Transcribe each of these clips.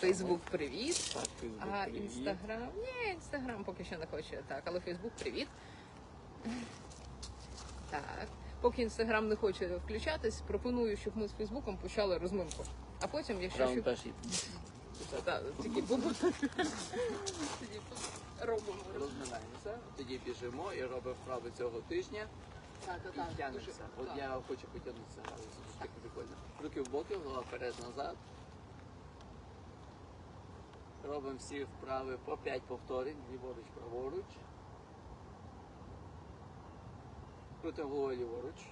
Фейсбук, привіт. А інстаграм? Ні, інстаграм поки що не хоче. Так, але Фейсбук, привіт. Так. Поки інстаграм не хоче включатись, пропоную, щоб ми з Фейсбуком почали розминку. А потім, якщо Раунд щоб... перший. Так, тільки бубу. Тоді робимо. Розминаємося, тоді біжимо і робимо вправи цього тижня Так, так, так. От я хочу потягнутися. Руки в боки, голова вперед назад. Робимо всі вправи по 5 повторень, ліворуч, праворуч. Крутимо головою ліворуч.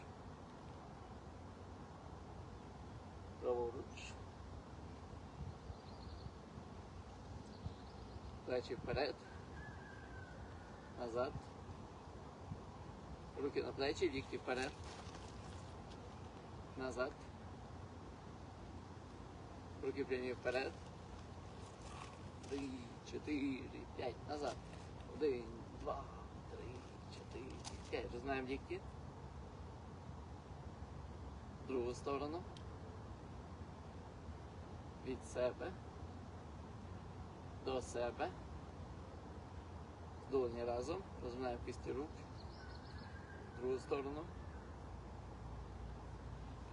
Праворуч. Плечі вперед. Назад. Руки на плечі, лікті вперед. Назад. Руки прямі вперед. Три, чотири, п'ять. Назад. Один, два, три, чотири, п'ять. Розмаємо лікті. Другу сторону. Від себе. До себе. Долоні разом. Розминаємо кисті рук. Другу сторону.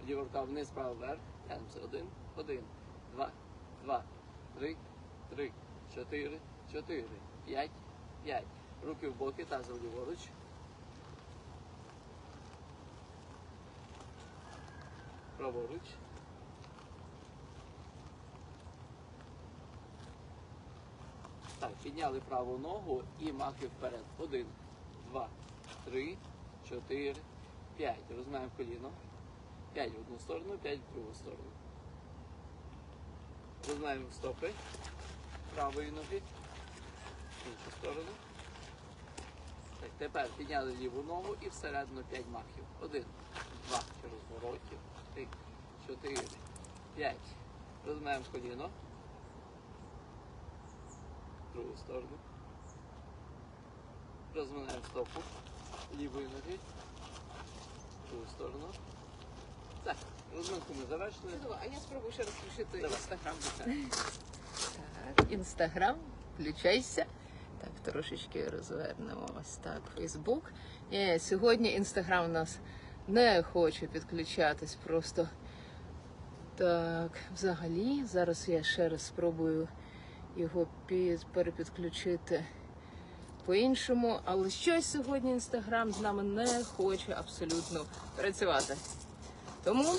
Ліва рука вниз, права вверх. Тянемося. Один, один, два, два, три, три, чотири, чотири, п'ять, п'ять. Руки в боки, тазом ліворуч. Праворуч. Так, підняли праву ногу і махи вперед. Один, два, три, чотири, п'ять. Розмаємо коліно. П'ять в одну сторону, п'ять в другу сторону. Розмаємо стопи правої ноги. В іншу сторону. Так, тепер підняли ліву ногу і всередину п'ять махів. Один, два, розворотів, три, чотири, п'ять. Розмаємо коліно. В другу сторону. Розминаємо стопу лівої ноги. В другу сторону. Так, розминку ми завершили. Чудово, а я спробую ще раз включити інстаграм. Так, інстаграм, включайся. Так, трошечки розвернемо ось так. Фейсбук. Ні, сьогодні інстаграм у нас не хоче підключатись просто. Так, взагалі, зараз я ще раз спробую його під, перепідключити по-іншому, але щось сьогодні інстаграм з нами не хоче абсолютно працювати. Тому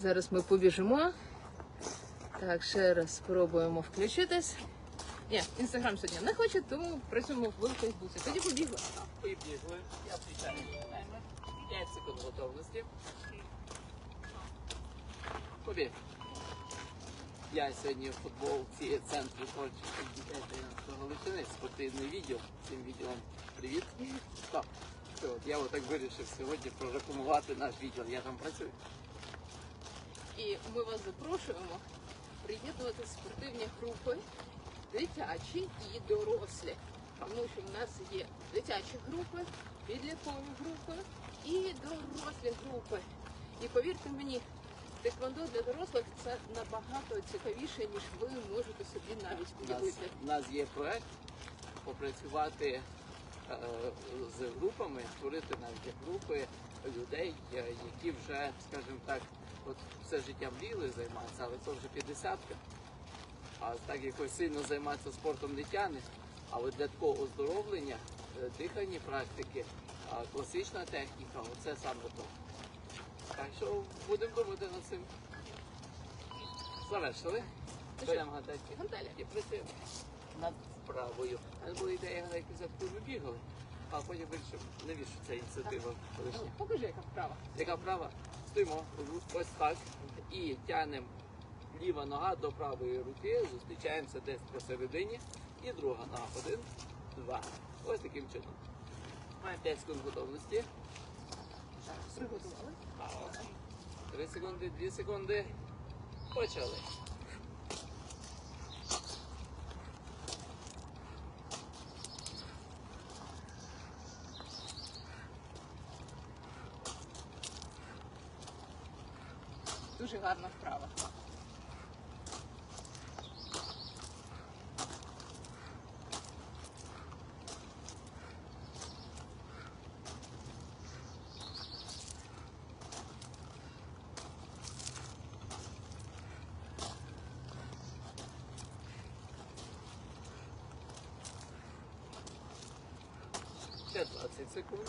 зараз ми побіжимо. Так, ще раз спробуємо включитись. Ні, інстаграм сьогодні не хоче, тому працюємо в Фейсбуці. Тоді побігли. Побігли. Я включаю таймер. 5 секунд готовності. Побіг. Я сьогодні в футболці центру творчості дітей 13 Галичини. Спортивне відео. Цим відео привіт. Так. Все, от я отак вирішив сьогодні прорекламувати наш відділ. Я там працюю. І ми вас запрошуємо приєднувати спортивні групи дитячі і дорослі. Тому що в нас є дитячі групи, підліткові групи і дорослі групи. І повірте мені, теквондо для дорослих це набагато цікавіше, ніж ви можете собі навіть уявити. у нас є проект попрацювати е, з групами, створити навіть групи людей, е, які вже, скажімо так, от все життя мріяли займатися, але це вже 50 -ка. А так якось сильно займатися спортом не тягне. Але для такого оздоровлення, е, дихальні практики, класична техніка, оце саме то. Так що будемо думати над цим. Завершили. Беремо. Гантелі. І працюємо над вправою. У нас була ідея гадайки за ми бігали, а потім вирішив, навіщо ця ініціатива лишня. Ну, Покажи, яка вправа. Яка вправа? Стоїмо ось так і тягнемо ліва нога до правої руки, зустрічаємося десь посередині. І друга нога. Один, два. Ось таким чином. Маємо 5 секунд готовності. Приготували. Три секунди, дві секунди. Почали. дуже гарна вправа. Ще 20 секунд.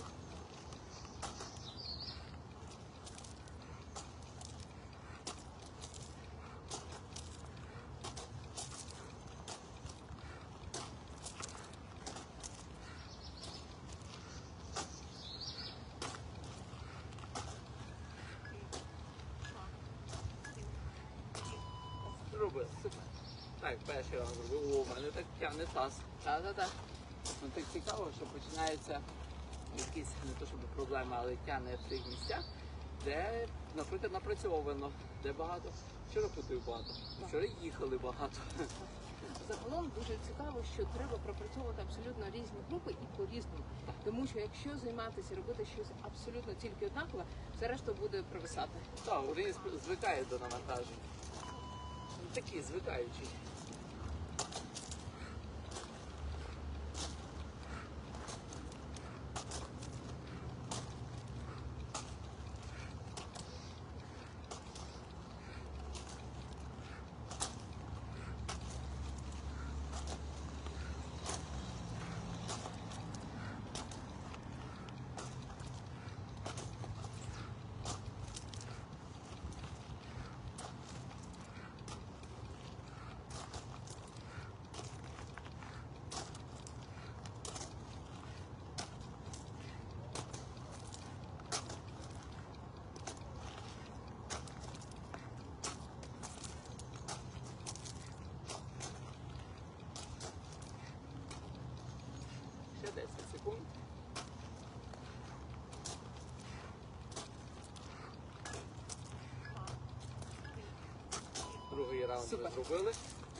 Зробив. Так, перший раз зробив. О, у мене так тягне таз. Та-та-та. Ну так цікаво, що починається якісь не то щоб проблеми, але тягне в тих місцях, де, наприклад, напрацьовано, де багато. Вчора ходив багато, вчора їхали багато. Загалом дуже цікаво, що треба пропрацьовувати абсолютно різні групи і по-різному. Тому що якщо займатися, робити щось абсолютно тільки однакове, все решта буде провисати. Так, організм звикає до навантажень. Такі звикаючі. Ще 10 секунд. Другий раунд Супер. ми зробили.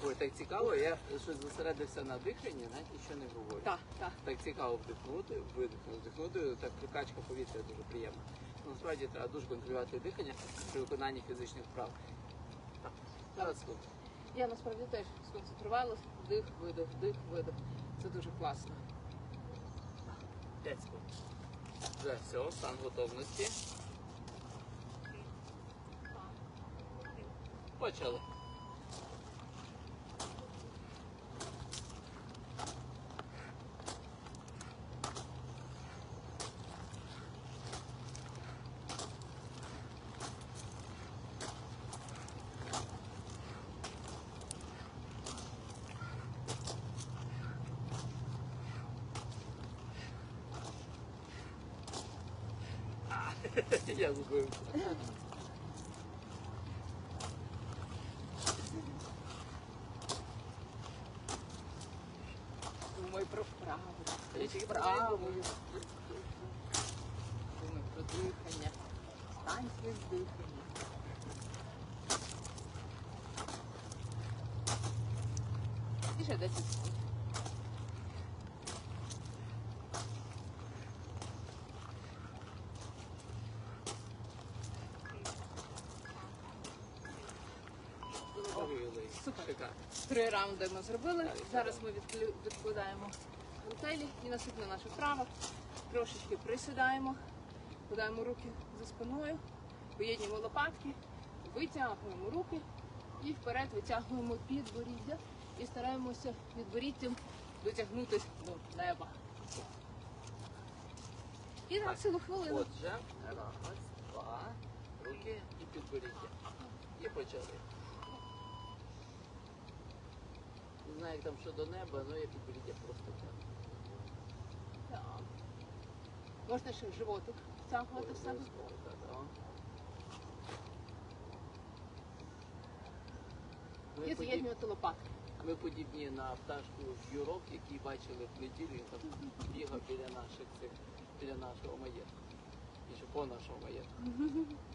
Ой, так цікаво, я щось зосередився на диханні, навіть нічого не говорю. Так, так. Так цікаво вдихнути, видихнути, вдихнути, так прикачка повітря дуже приємна. Ну, Насправді треба дуже контролювати дихання при виконанні фізичних вправ. Так, Зараз тут. Я насправді теж сконцентрувалась. Вдих, видих, вдих, видих. Це дуже класно. 5 секунд. Вже все, стан готовності. Почали. Я збився. Думай про вправу. Тільки Думай про дихання. Стань з дихання. І ще 10 секунд. Зробили. Супер. Шикарно. Три раунди ми зробили. Зараз ми відклю- відкладаємо гантелі і наступна наша вправа. Трошечки присідаємо, кладаємо руки за спиною, поєднуємо лопатки, витягуємо руки і вперед витягуємо підборіддя і стараємося підборіддям дотягнутися до неба. І на цілу хвилину. Отже, раз, два, руки і підборіддя. І почали. Не знаю, як там щодо неба, але я підборіддя просто тягну. Так. Можна ще животик втягувати в себе. Так. Ми подіб- лопатки. Ми подібні на пташку жюрок, який бачили в неділю, він там бігав біля наших цих, біля нашого маєтку. І ще по нашому маєтку.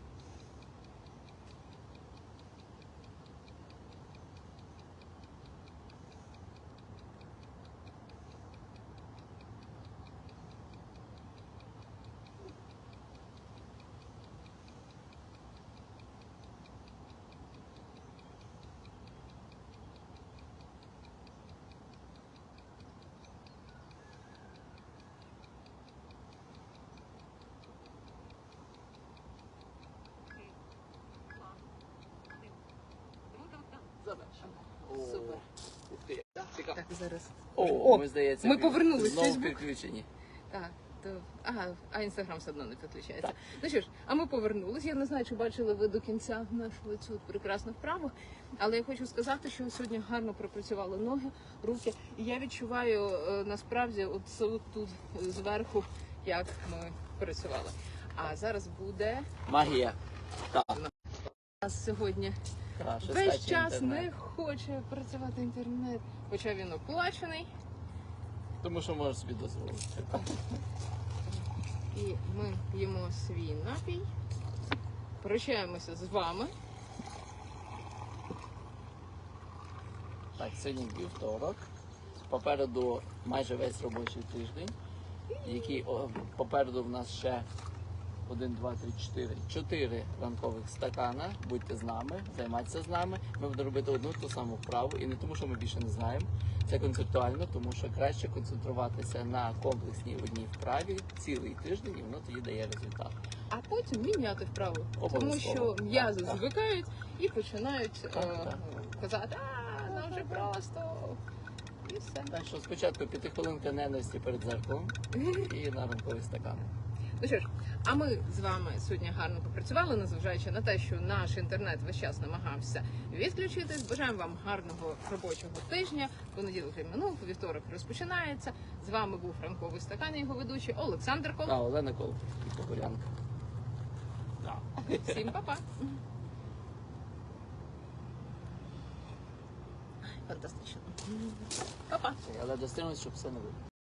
Супер. Ух ти, цікаво. Так, зараз. О, ми здається, ми повернулись знову підключені. Так, ага, а інстаграм все одно не підключається. Ну що ж, а ми повернулись. Я не знаю, чи бачили ви до кінця нашу цю прекрасну вправу, але я хочу сказати, що сьогодні гарно пропрацювали ноги, руки. І я відчуваю е, насправді, от тут е, зверху, як ми працювали. А зараз буде Магія. Так, у нас сьогодні краще весь час інтернет. не хоче працювати інтернет, хоча він оплачений. Тому що можеш собі дозволити. І ми п'ємо свій напій. Прощаємося з вами. Так, сьогодні вівторок. Попереду майже весь робочий тиждень, який о, попереду в нас ще 1, 2, 3, 4, 4 ранкових стакана. Будьте з нами, займайтеся з нами. Ми будемо робити одну ту саму вправу. І не тому, що ми більше не знаємо. Це концептуально, тому що краще концентруватися на комплексній одній вправі цілий тиждень, і воно тоді дає результат. А потім міняти вправу. Тому що м'язи Так, так. звикають і починають е, так. казати, а нам вже просто. І все. Так що спочатку п'ятихвилинка ненависті перед зеркалом і на ранковий стакан. Ну що ж, а ми з вами сьогодні гарно попрацювали, незважаючи на те, що наш інтернет весь час намагався відключитись. Бажаємо вам гарного робочого тижня. Понеділок вже минув, вівторок розпочинається. З вами був ранковий стакан, його ведучий Олександр Кол. А, Олена Кол і Погорянка. Да. Всім па-па. Фантастично. Па-па. Але достримуйтесь, щоб все не було.